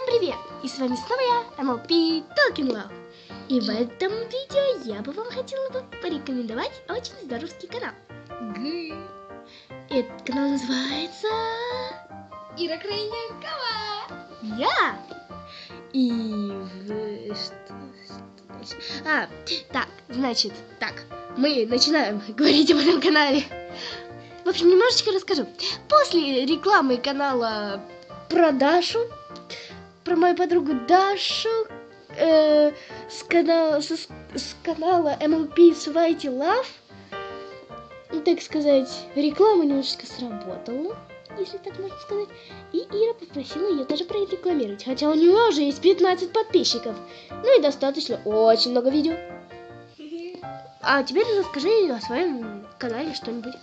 Всем привет! И с вами снова я, MLP Talking Love. И в этом видео я бы вам хотела бы порекомендовать очень здоровский канал. Этот канал называется Ира Крайнякова. Я. И в- что, что? А, так, значит, так, мы начинаем говорить об этом канале. В общем, немножечко расскажу. После рекламы канала про Дашу, про мою подругу Дашу, э, с, канала, с, с канала MLP Свайте Love, ну, так сказать, реклама немножечко сработала, если так можно сказать. И Ира попросила ее тоже прорекламировать, хотя у нее уже есть 15 подписчиков. Ну и достаточно, очень много видео. А теперь расскажи о своем канале что-нибудь.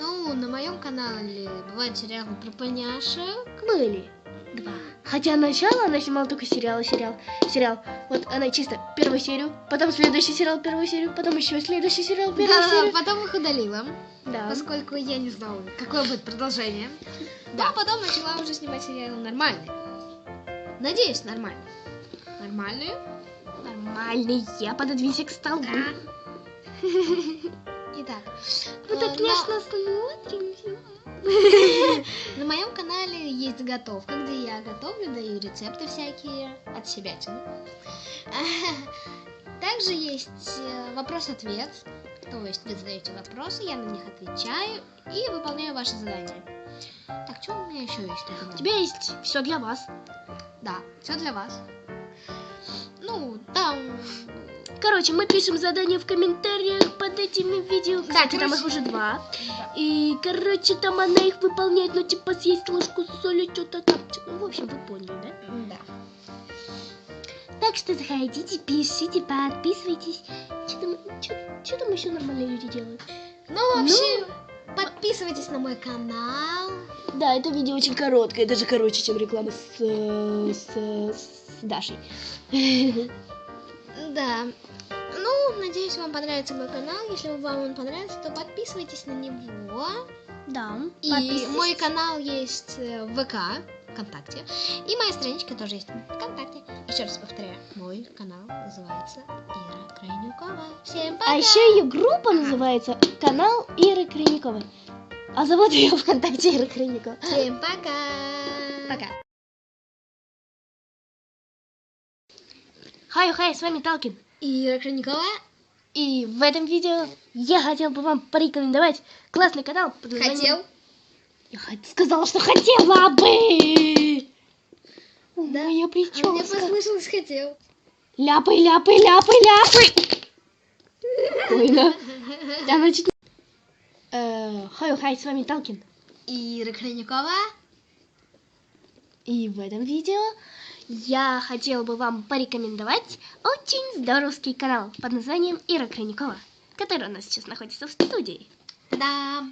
Ну, на моем канале бывают сериалы про поняшек. Были два. Хотя начало она снимала только сериал, сериал, сериал. Вот она чисто первую серию, потом следующий сериал, первую серию, потом еще следующий сериал, первую Да, серию. потом их удалила, Да. поскольку я не знала, какое будет продолжение. Да, потом начала уже снимать сериалы нормальные. Надеюсь, нормальные. Нормальные? Нормальный, я пододвинься к столбу. Итак, Мы так э, нежно смотримся. на, моем канале есть готовка, где я готовлю, даю рецепты всякие от себя. Также есть э, вопрос-ответ, то есть вы задаете вопросы, я на них отвечаю и выполняю ваши задания. Так, что у меня еще есть? У тебя есть все для вас. Да, все для вас. Ну, там... Короче, мы пишем задания в комментариях под этими видео. Кстати, там их уже два. И, короче, там она их выполняет, ну, типа, съесть ложку соли, что-то там. Ну, в общем, вы поняли, да? Да. Так что заходите, пишите, подписывайтесь. Что там, чё- чё там еще нормальные люди делают? Ну, вообще, подписывайтесь на мой канал. Да, это видео очень короткое, даже короче, чем реклама с, э, с, э, с Дашей. Да. Ну, надеюсь, вам понравится мой канал. Если вам он понравится, то подписывайтесь на него. Да, И мой канал есть э, в ВК, ВКонтакте. И моя страничка тоже есть в ВКонтакте. Еще раз повторяю, мой канал называется Ира Крайнюкова. Всем пока! А еще ее группа называется канал Иры Крайниковой. А зовут ее ВКонтакте Ира Крайникова. Всем пока! Пока. Хай, хай, с вами Талкин. Ира Крайнюкова. И в этом видео я хотел бы вам порекомендовать классный канал. под названием- Хотел? Я хот- сказала, что хотела бы. Да. Моя А мне послышалось хотел. Ляпы, ляпы, ляпы, ляпы. Ой, да. Да, значит... Э, Хай, хай, с вами Талкин. Ира Крайнюкова. И в этом видео я хотела бы вам порекомендовать очень здоровский канал под названием Ира Крайникова, который у нас сейчас находится в студии. Да.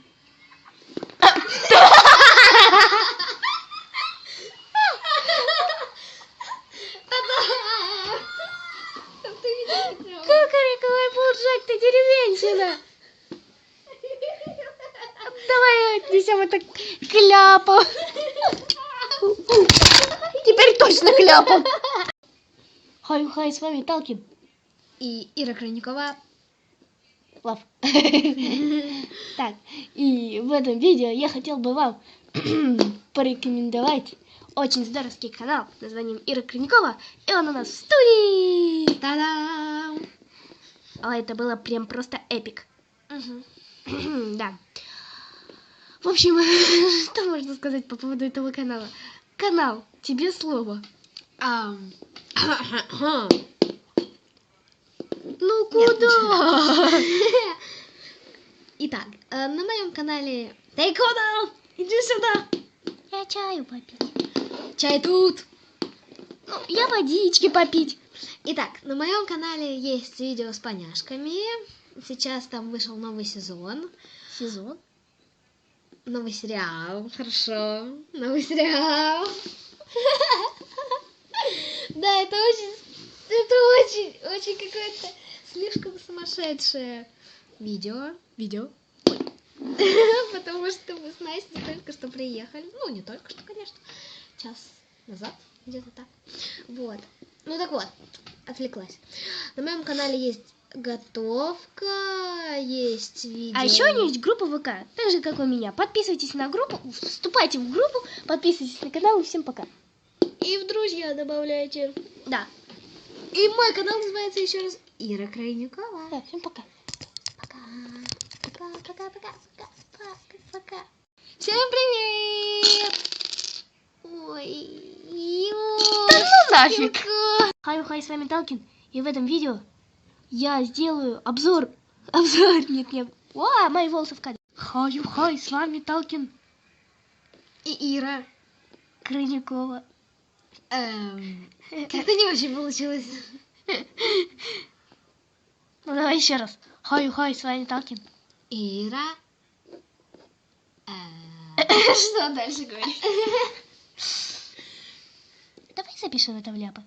Кукарековый булджак, ты деревенщина! Давай отнесем это к ляпу. Теперь точно кляпом. Хай, хай, с вами Талкин. И Ира Крайнюкова. Лав. Так, и в этом видео я хотел бы вам порекомендовать очень здоровский канал под названием Ира Кринякова, и он у нас в студии. Та-дам! А это было прям просто эпик. Да. В общем, что можно сказать по поводу этого канала? Канал, тебе слово. Ам. Ну Нет, куда? Итак, э, на моем канале Ты куда? Иди сюда! Я чаю попить. Чай тут! Ну, я водички попить. Итак, на моем канале есть видео с поняшками. Сейчас там вышел новый сезон. Сезон. Новый сериал. Хорошо. Новый сериал. Да, это очень... Это очень, очень какое-то слишком сумасшедшее видео. Видео. Потому что мы с Настей только что приехали. Ну, не только что, конечно. Час назад. Где-то так. Вот. Ну так вот, отвлеклась. На моем канале есть готовка, есть видео. А еще у нее есть группа ВК, так же, как у меня. Подписывайтесь на группу, вступайте в группу, подписывайтесь на канал и всем пока. И в друзья добавляйте. Да, И мой канал называется еще раз Ира Крайнюкова. да, всем пока. Пока. Пока, пока, пока, пока, пока, пока. Всем привет! Ой, ё- Да ну нафиг. Юка. Хай, хай, с вами Талкин. И в этом видео я сделаю обзор. Обзор, нет, нет. О, мои волосы в кадре. Хай, хай, с вами Талкин И Ира. Крынякова. Эм, как-то не очень получилось. Ну давай еще раз. Хай, хай, с вами Талкин. Ира. Э, Что дальше говорить? Давай запишем это в ляпы.